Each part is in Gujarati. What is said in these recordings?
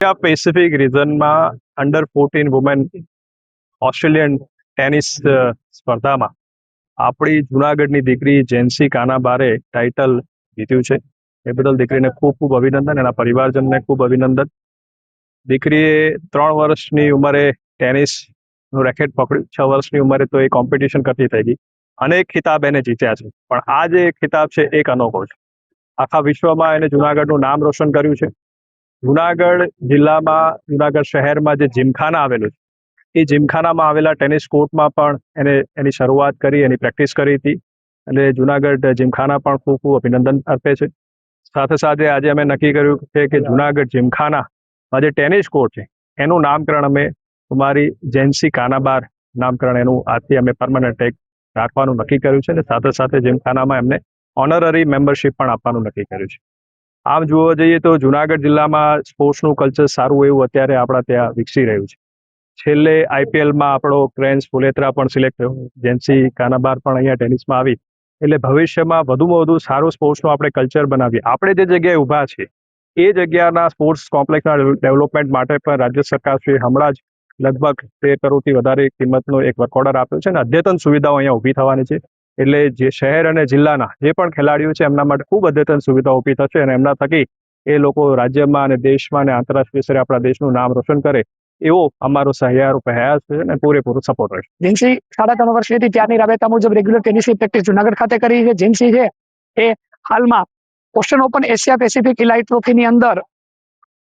Asia Pacific રિઝનમાં under fourteen women Australian tennis સ્પર્ધામાં. આપણી જુનાગઢની દીકરી જેન્સી કાનાબારે ટાઇટલ જીત્યું છે. એ બદલ દીકરીને ખૂબ ખૂબ અભિનંદન, એના પરિવારજનને ખૂબ અભિનંદન. દીકરીએ ત્રણ વર્ષની ઉંમરે ટેનિસનું રેકેટ પકડ્યું. છ વર્ષની ઉંમરે તો એ કોમ્પિટિશન કરતી થઈ ગઈ. અનેક ખિતાબ એને જીત્યા છે. પણ આ જે ખિતાબ છે, એક અનોખો છે. આખા વિશ્વમાં એને જુનાગઢનું નામ રોશન કર્યું છે. જુનાગઢ જિલ્લામાં, જુનાગઢ શહેરમાં જે જીમખાના આવેલું છે, એ જીમખાનામાં આવેલા ટેનિસ કોર્ટમાં પણ એને, એની શરૂઆત કરી, એની પ્રેક્ટિસ કરી હતી. અને જુનાગઢ જીમખાના પણ ખૂબ ખૂબ અભિનંદન અર્પે છે. સાથે સાથે આજે અમે નક્કી કર્યું છે કે જુનાગઢ જીમખાનામાં જે ટેનિસ કોર્ટ છે, એનું નામકરણ અમે તમારી જેન્સી કાનાબાર નામકરણ એનું આજથી અમે પરમનન્ટ એક રાખવાનું નક્કી કર્યું છે. અને સાથે સાથે જીમખાનામાં એમને ઓનરરી મેમ્બરશિપ પણ આપવાનું નક્કી કર્યું છે. આમ જોવા જઈએ તો જુનાગઢ જિલ્લામાં સ્પોર્ટ્સનું કલ્ચર સારું એવું અત્યારે આપણા ત્યાં વિકસી રહ્યું છે. છેલ્લે આઈપીએલમાં આપણો ક્રેન્સ ફુલેત્રા પણ સિલેક્ટ થયો. જેન્સી કાનાબાર પણ અહીંયા ટેનિસમાં આવી. એટલે ભવિષ્યમાં વધુમાં વધુ સારું સ્પોર્ટ્સનું આપણે કલ્ચર બનાવીએ. આપણે જે જગ્યાએ ઊભા છે એ જગ્યાના સ્પોર્ટ્સ કોમ્પ્લેક્સના ડેવલપમેન્ટ માટે પણ રાજ્ય સરકારશ્રીએ હમણાં જ લગભગ તેર કરોડથી વધારે કિંમતનો એક વર્ક આપ્યો છે અને અદ્યતન સુવિધાઓ અહીંયા ઊભી થવાની છે. એટલે જે શહેર અને જિલ્લાના જે પણ ખેલાડીઓ છે, એમના માટે ખૂબ અદ્યતન સુવિધાઓ ઊભી થશે અને એમના થકી એ લોકો રાજ્યમાં અને દેશમાં અને આંતરરાષ્ટ્રીય સ્તરે આપણા દેશનું નામ રોશન કરે એવો અમારો સહિયારો પ્રયાસ છે અને પૂરેપૂરો સપોર્ટ રહેશે. જેન્સી સાડા ત્રણ વર્ષથી ત્યારની રાબેતા મુજબ રેગ્યુલર ટેનિસની પ્રેક્ટિસ જુનાગઢ ખાતે કરી છે. જેન્સી છે એ હાલમાં Australian open Asia Pacific elite ટ્રોફીની અંદર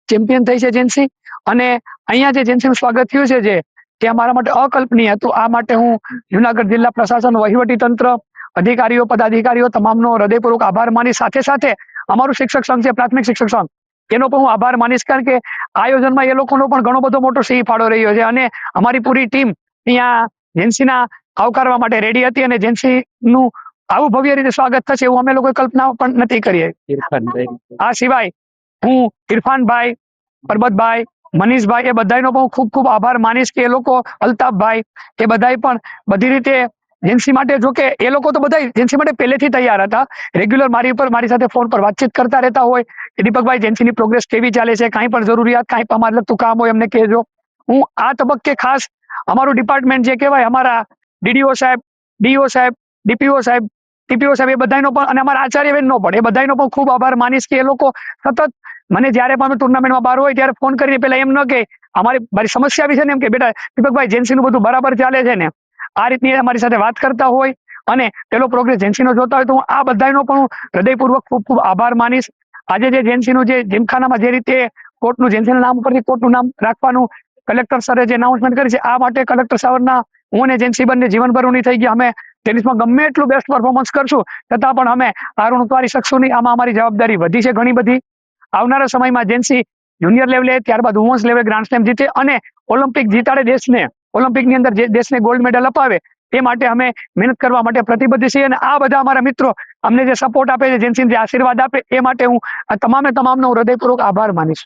ચેમ્પિયન થઈ છે જેન્સી અને અહીંયા જે જેન્સીનું સ્વાગત થયું છે જે તે અમારા માટે અકલ્પનીય હતું. આ માટે હું જુનાગઢ જિલ્લા પ્રશાસન વહીવટી તંત્ર અધિકારીઓ પદાધિકારીઓ તમામનો હૃદયપૂર્વક આભાર માની સાથે સાથે અમારું શિક્ષક સંઘ છે પ્રાથમિક શિક્ષક સંઘ. એનો પણ હું આભાર માનીશ કારણ કે આયોજનમાં એ લોકોનો પણ ઘણો બધો મોટો સિંહ ફાળો રહ્યો છે અને અમારી પૂરી ટીમ અહીંયા જેન્સીના આવકારવા માટે રેડી હતી અને જેન્સીનું આવું ભવ્ય રીતે સ્વાગત થશે એવું અમે લોકોએ કલ્પના પણ નથી કરી. આ સિવાય હું ઇરફાનભાઈ પરબતભાઈ મનીષભાઈ, એ બધાનો પણ ખૂબ ખૂબ આભાર માનીશ કે એ લોકો, અલ્તાફભાઈ, એ બધાય પણ બધી રીતે જેન્સી માટે જો કે એ લોકો તો બધા જેન્સી માટે પહેલેથી તૈયાર હતા. રેગ્યુલર મારી ઉપર, મારી સાથે ફોન પર વાતચીત કરતા રહેતા હોય. કે દીપકભાઈ, જેન્સીની પ્રોગ્રેસ કેવી ચાલે છે? કાંઈ પણ જરૂરિયાત, કાંઈ પણ અમારે લગતું કામ હોય અમને કહેજો. હું આ તબક્કે ખાસ અમારું ડિપાર્ટમેન્ટ જે કહેવાય, અમારા ડીડીઓ સાહેબ, ડીઓ સાહેબ, ડીપીઓ સાહેબ, ટીપીઓ સાહેબ એ બધાનો પણ, અને અમારા આચાર્યબેનનો પણ, એ બધાનો પણ ખૂબ આભાર માનીશ કે એ લોકો સતત મને જ્યારે પણ ટુર્નામેન્ટમાં બહાર હોય ત્યારે ફોન કરીને પેલા એમ ન કે, અમારી, મારી સમસ્યા વિશે ને એમ કે, બેટા, દીપકભાઈ જેન્સીનું બધું બરાબર ચાલે છે ને? આ રીતની અમારી સાથે વાત કરતા હોય અને પેલો પ્રોગ્રેસ જેન્સીનો જોતા હોય તો હું આ બધાનો પણ હું હૃદયપૂર્વક ખૂબ ખૂબ આભાર માનીશ. આજે જે જેન્સીનું જે જીમખાનામાં જે રીતે કોર્ટનું જેન્સીના નામ ઉપરથી કોર્ટનું નામ રાખવાનું કલેક્ટર સરે જે અનાઉન્સમેન્ટ કરી છે, આ માટે કલેક્ટર સાહેબના હું અને જેન્સી બંને જીવનભરોની થઈ ગયા. અમે ટેનિસમાં ગમે એટલું બેસ્ટ પરફોર્મન્સ કરશું, છતાં પણ અમે હારું ઉતારી શકશું નહીં. આમાં અમારી જવાબદારી વધી છે ઘણી બધી. આવનારા સમયમાં જેન્સી જુનિયર લેવલે ત્યારબાદ વુમન્સ લેવલે ગ્રાન્ડ સ્લેમ જીતે અને ઓલિમ્પિક જીતાડે દેશને. ઓલિમ્પિકની અંદર જે દેશને ગોલ્ડ મેડલ અપાવે, એ માટે અમે મહેનત કરવા માટે પ્રતિબદ્ધ છીએ અને આ બધા અમારા મિત્રો અમને જે સપોર્ટ આપે છે જેન્સીને જે આશીર્વાદ આપે, એ માટે હું તમામે તમામનો હૃદયપૂર્વક આભાર માનીશ.